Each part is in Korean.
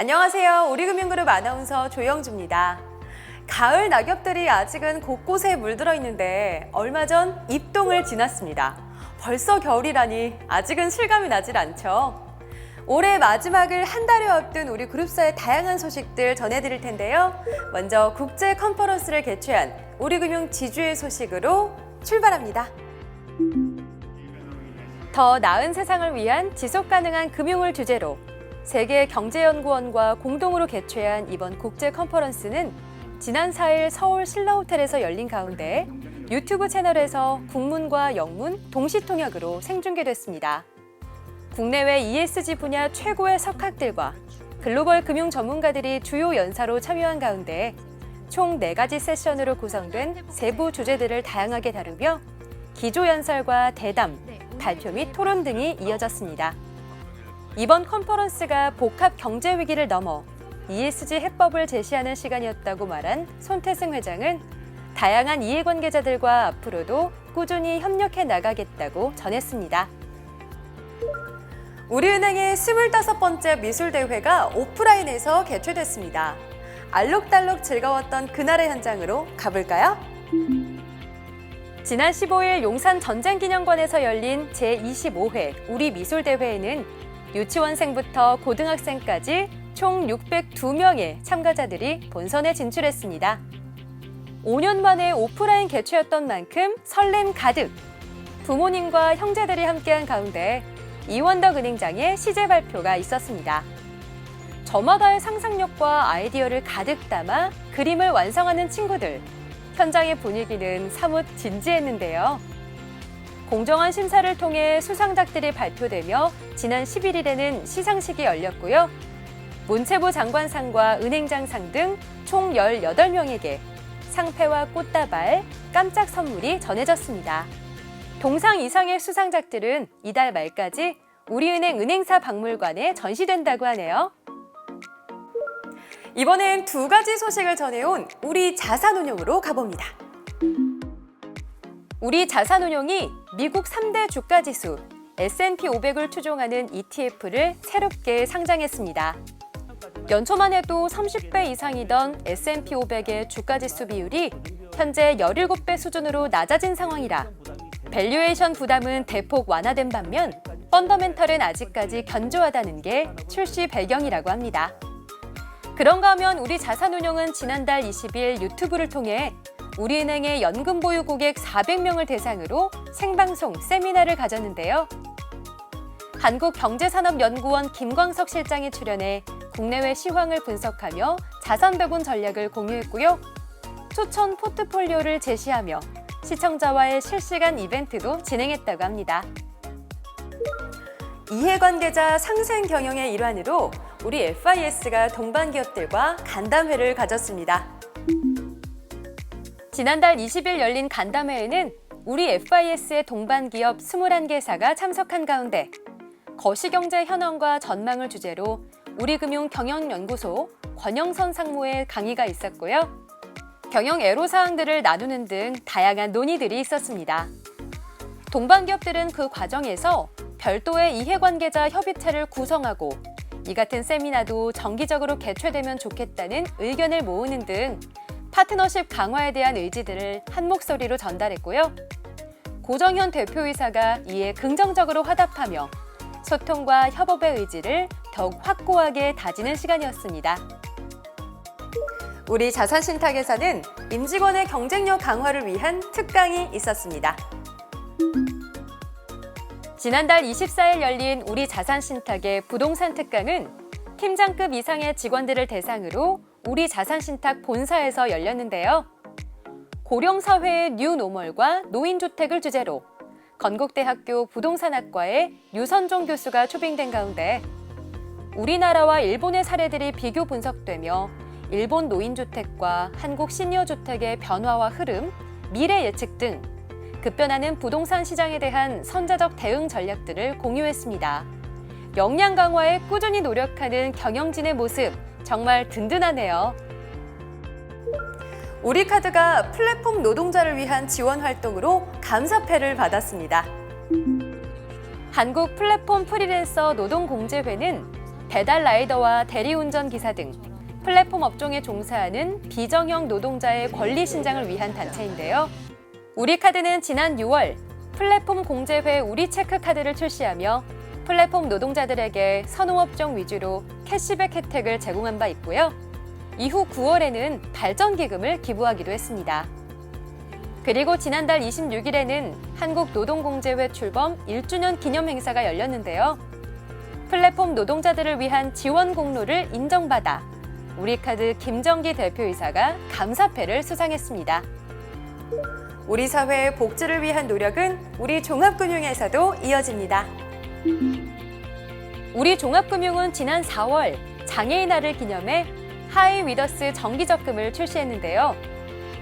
안녕하세요. 우리금융그룹 아나운서 조영주입니다. 가을 낙엽들이 아직은 곳곳에 물들어 있는데 얼마 전 입동을 지났습니다. 벌써 겨울이라니 아직은 실감이 나질 않죠. 올해 마지막을 한 달여 앞둔 우리 그룹사의 다양한 소식들 전해드릴 텐데요. 먼저 국제 컨퍼런스를 개최한 우리금융 지주의 소식으로 출발합니다. 더 나은 세상을 위한 지속 가능한 금융을 주제로 세계 경제연구원과 공동으로 개최한 이번 국제 컨퍼런스는 지난 4일 서울 신라호텔에서 열린 가운데 유튜브 채널에서 국문과 영문 동시 통역으로 생중계됐습니다. 국내외 ESG 분야 최고의 석학들과 글로벌 금융 전문가들이 주요 연사로 참여한 가운데 총 4가지 세션으로 구성된 세부 주제들을 다양하게 다루며 기조 연설과 대담, 발표 및 토론 등이 이어졌습니다. 이번 컨퍼런스가 복합 경제 위기를 넘어 ESG 해법을 제시하는 시간이었다고 말한 손태승 회장은 다양한 이해관계자들과 앞으로도 꾸준히 협력해 나가겠다고 전했습니다. 우리은행의 25번째 미술대회가 오프라인에서 개최됐습니다. 알록달록 즐거웠던 그날의 현장으로 가볼까요? 지난 15일 용산 전쟁기념관에서 열린 제25회 우리 미술대회에는 유치원생부터 고등학생까지 총 602명의 참가자들이 본선에 진출했습니다. 5년 만에 오프라인 개최였던 만큼 설렘 가득! 부모님과 형제들이 함께한 가운데 이원덕 은행장의 시제 발표가 있었습니다. 저마다의 상상력과 아이디어를 가득 담아 그림을 완성하는 친구들. 현장의 분위기는 사뭇 진지했는데요. 공정한 심사를 통해 수상작들이 발표되며 지난 11일에는 시상식이 열렸고요. 문체부 장관상과 은행장상 등 총 18명에게 상패와 꽃다발, 깜짝 선물이 전해졌습니다. 동상 이상의 수상작들은 이달 말까지 우리은행 은행사 박물관에 전시된다고 하네요. 이번엔 두 가지 소식을 전해온 우리 자산운용으로 가봅니다. 우리 자산운용이 미국 3대 주가지수 S&P 500을 추종하는 ETF를 새롭게 상장했습니다. 연초만 해도 30배 이상이던 S&P 500의 주가지수 비율이 현재 17배 수준으로 낮아진 상황이라 밸류에이션 부담은 대폭 완화된 반면 펀더멘털은 아직까지 견조하다는 게 출시 배경이라고 합니다. 그런가 하면 우리 자산운용은 지난달 20일 유튜브를 통해 우리은행의 연금 보유 고객 400명을 대상으로 생방송 세미나를 가졌는데요. 한국경제산업연구원 김광석 실장이 출연해 국내외 시황을 분석하며 자산 배분 전략을 공유했고요. 추천 포트폴리오를 제시하며 시청자와의 실시간 이벤트도 진행했다고 합니다. 이해관계자 상생 경영의 일환으로 우리 FIS가 동반 기업들과 간담회를 가졌습니다. 지난달 20일 열린 간담회에는 우리 FIS의 동반 기업 21개사가 참석한 가운데 거시경제 현황과 전망을 주제로 우리금융 경영연구소 권영선 상무의 강의가 있었고요. 경영 애로 사항들을 나누는 등 다양한 논의들이 있었습니다. 동반 기업들은 그 과정에서 별도의 이해관계자 협의체를 구성하고 이 같은 세미나도 정기적으로 개최되면 좋겠다는 의견을 모으는 등 파트너십 강화에 대한 의지들을 한 목소리로 전달했고요. 고정현 대표이사가 이에 긍정적으로 화답하며 소통과 협업의 의지를 더욱 확고하게 다지는 시간이었습니다. 우리 자산신탁에서는 임직원의 경쟁력 강화를 위한 특강이 있었습니다. 지난달 24일 열린 우리 자산신탁의 부동산 특강은 팀장급 이상의 직원들을 대상으로 우리 자산신탁 본사에서 열렸는데요. 고령사회의 뉴노멀과 노인주택을 주제로 건국대학교 부동산학과의 유선종 교수가 초빙된 가운데 우리나라와 일본의 사례들이 비교 분석되며 일본 노인주택과 한국 시니어주택의 변화와 흐름, 미래 예측 등 급변하는 부동산 시장에 대한 선제적 대응 전략들을 공유했습니다. 역량 강화에 꾸준히 노력하는 경영진의 모습 정말 든든하네요. 우리 카드가 플랫폼 노동자를 위한 지원 활동으로 감사패를 받았습니다. 한국 플랫폼 프리랜서 노동공제회는 배달 라이더와 대리운전 기사 등 플랫폼 업종에 종사하는 비정형 노동자의 권리 신장을 위한 단체인데요. 우리카드는 지난 6월 플랫폼 공제회 우리체크 카드를 출시하며 플랫폼 노동자들에게 선호업종 위주로 캐시백 혜택을 제공한 바 있고요. 이후 9월에는 발전기금을 기부하기도 했습니다. 그리고 지난달 26일에는 한국노동공제회 출범 1주년 기념 행사가 열렸는데요. 플랫폼 노동자들을 위한 지원 공로를 인정받아 우리카드 김정기 대표이사가 감사패를 수상했습니다. 우리 사회의 복지를 위한 노력은 우리 종합금융에서도 이어집니다. 우리 종합금융은 지난 4월 장애인 날을 기념해 하이 위더스 정기적금을 출시했는데요.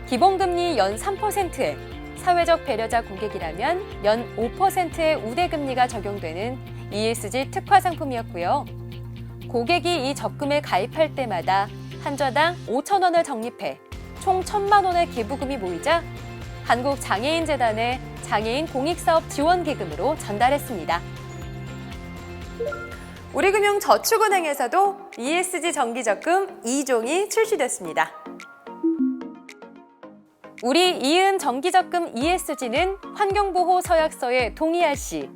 기본금리 연 3%에 사회적 배려자 고객이라면 연 5%의 우대금리가 적용되는 ESG 특화 상품이었고요. 고객이 이 적금에 가입할 때마다 한좌당 5천 원을 적립해 총 1천만 원의 기부금이 모이자 한국장애인재단의 장애인 공익사업 지원기금으로 전달했습니다. 우리금융저축은행에서도 ESG 정기적금 2종이 출시됐습니다. 우리 이은 정기적금 ESG는 환경보호 서약서에 동의할 시,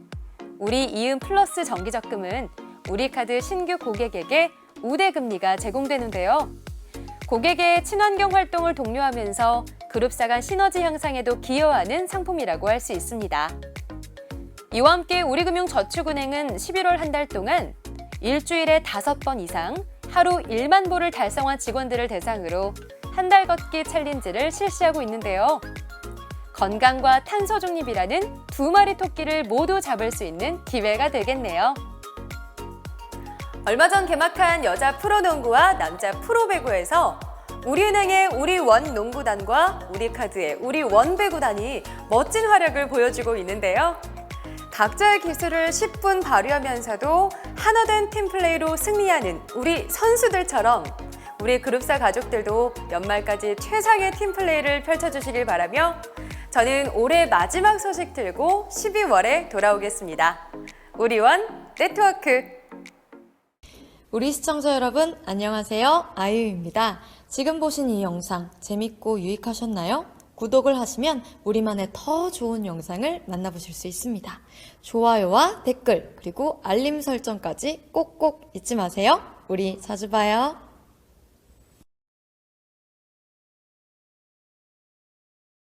우리 이은 플러스 정기적금은 우리카드 신규 고객에게 우대 금리가 제공되는데요. 고객의 친환경 활동을 독려하면서 그룹사 간 시너지 향상에도 기여하는 상품이라고 할 수 있습니다. 이와 함께 우리금융저축은행은 11월 한 달 동안 일주일에 다섯 번 이상 하루 1만 보를 달성한 직원들을 대상으로 한 달 걷기 챌린지를 실시하고 있는데요. 건강과 탄소 중립이라는 두 마리 토끼를 모두 잡을 수 있는 기회가 되겠네요. 얼마 전 개막한 여자 프로농구와 남자 프로배구에서 우리은행의 우리 원 농구단과 우리카드의 우리 원 배구단이 멋진 활약을 보여주고 있는데요. 각자의 기술을 10분 발휘하면서도 하나된 팀플레이로 승리하는 우리 선수들처럼 우리 그룹사 가족들도 연말까지 최상의 팀플레이를 펼쳐주시길 바라며 저는 올해 마지막 소식 들고 12월에 돌아오겠습니다. 우리원 네트워크 우리 시청자 여러분, 안녕하세요. 아이유입니다. 지금 보신 이 영상 재밌고 유익하셨나요? 구독을 하시면 우리만의 더 좋은 영상을 만나보실 수 있습니다. 좋아요와 댓글, 그리고 알림 설정까지 꼭꼭 잊지 마세요. 우리 자주 봐요.